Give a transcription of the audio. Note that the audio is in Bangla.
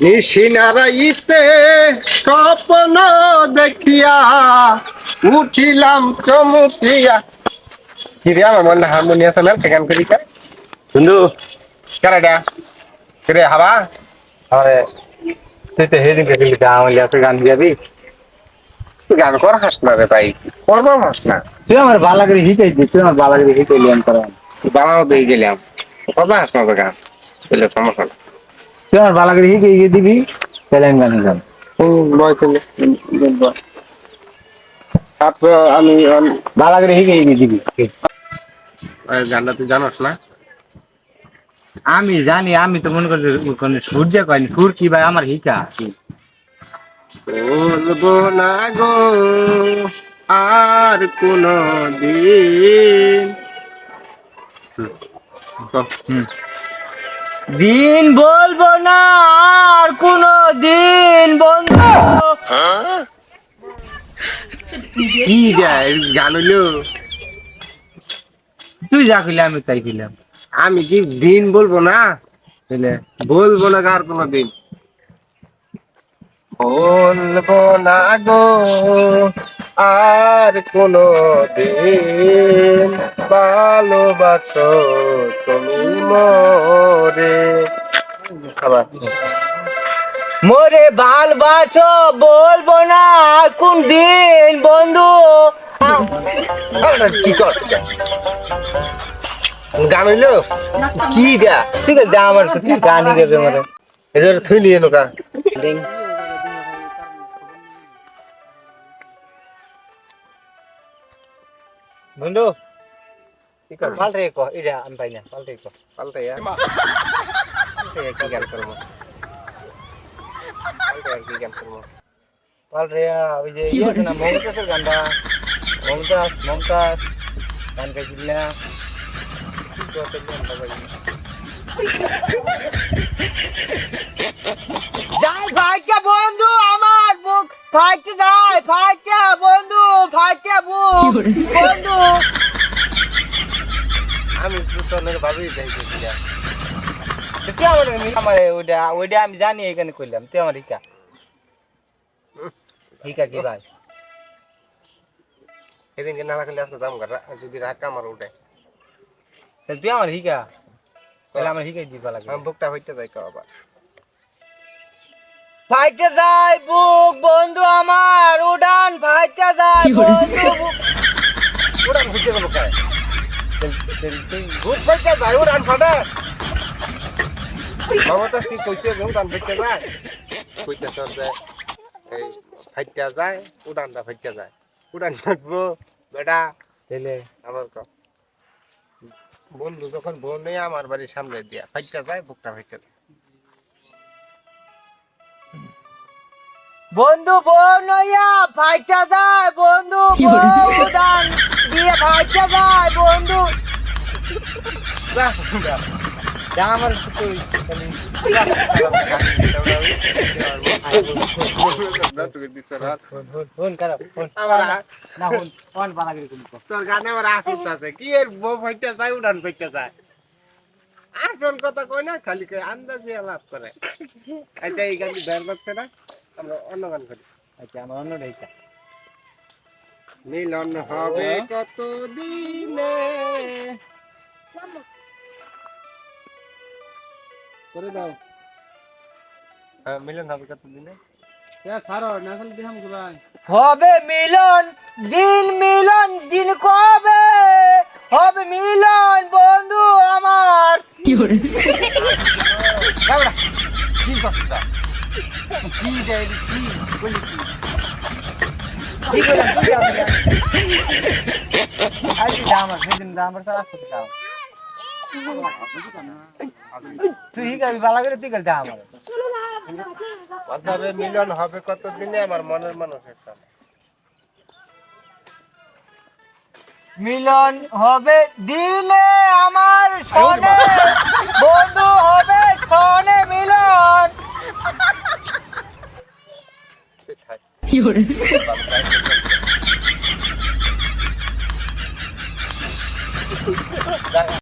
নিশিনারাইতে স্বপ্ন দেখিয়া উঠিলাম চমকিয়া। কিরে আমার মনে হারমোনিয়াম সামেল গান করি কা। বন্ধু। কারাডা কিরে হাবা? আরে তুই তো হেদিন গেছিলি আমার লিয়ে গান গাবি। তুই গান কর হাস না রে ভাই করব হাস না। তুই আমার বালা করে শিখাই দি তুই আমার বালা করে শিখাইলি আমি করাম বানাও দিয়ে গেলাম। করব হাস না তো গান বলে সমস্যা না তুই আমার বালা করে শিখাই দিবি? তাহলে আমি গান গান হুম বয় তাহলে তারপর আমি আম- বালা করে শিখাই দিবি? ওই গানটা তুই জানোস না? আমি জানি আমি তো মনে করছি কোনো সূর্য কয়নি সুর কি ভাই আমার হিকা? বলব না গো আর কোন দিন দিন বলব না আর কোনো দিন বন্ধু। কি গান হইল। তুই যা কইলে আমি তাই কইলাম। আমি কি দিন বলব না? তাহলে বলব না আর কোনো দিন? বলব না গো আর কোনো দিন। ভালোবাসো তুমি মরে। আবার মোরে বাল বাছো বলব না কোন দিন বন্ধু। আরে, কি কর? গান হইল? কি গা? ঠিক আছে আমার গানই গাবে মানে এদের থুই নিয়ে নোকা বন্ধু। কি কর পাল্টে কো এটা আমি পাই না পাল্টে কো। পাল্টাইয়া পাল্টাইয়া কি গান করব পাল্টাইয়া কি গান করব পাল্টে ওই যে ইয়ে আছে না মমতাজের গানটা। মমতাজ মমতাজ গান গাইছিল না? যাই ফাইটা বন্ধু আমার বুক ফাইটে যায় ফাইটা বন্ধু ফাইটা বুক। বন্ধু আমি তো তোর বাজেই যাইতেছি তুই আমার আমার ওইটা ওইটা আমি জানি এখানে কইলাম তুই আমার হিকা হিকা কি ভাই? সেদিনকে না রাখলে আজকে দাম কাটা যদি রাখা আমার উঠে। তাহলে তুই আমার হিকা তাহলে আমার হিকাই দিবা লাগবে। আমি বুকটা হইতে যাই আবার। ফাইটে যায় বুক বন্ধু আমার উড়ান ফাইটে যায় বন্ধু উড়ান ঘুরতে যাব কায় ভূত ফাইটা যায় উড়ান ফাটা মমতা কি কইছে যে উড়ান যায় কইতে তোর যে এই ফাইটা যায় উড়ানটা ফাইটা যায় উড়ান ফাটবো বেটা তাহলে আমার ক বন্ধু যখন বোন নেই আমার বাড়ির সামনে দিয়া ফাইটা যায় বুকটা ফাইটা যায় বন্ধু বনইয়া ফাইটে যায় বন্ধু উড়ান। দিয়ে ফাইটে যায় আছে কি এর বউ ফাইটা যায় উড়ান ফাইটা যায় আসল কথা কই না খালি কই আন্দাজে লাভ করে আচ্ছা এই গান বের করছে না আমরা অন্য গান করি আচ্ছা আমার অন্য ঢাইকা মিলন হবে কত দিনে করে দাও। হ্যাঁ মিলন হবে কত দিনে? হবে মিলন দিন মিলন দিন কবে? হবে মিলন বন্ধু আমার। দাঁড়া কি কথা কি দেয় কি বলি কি কি আজকে দাম আছে সেদিন দাম আছে করে তুই আমার মিলন হবে আমার মনের মানুষের মিলন হবে দিলে আমার সনে, বন্ধু হবে সনে মিলন।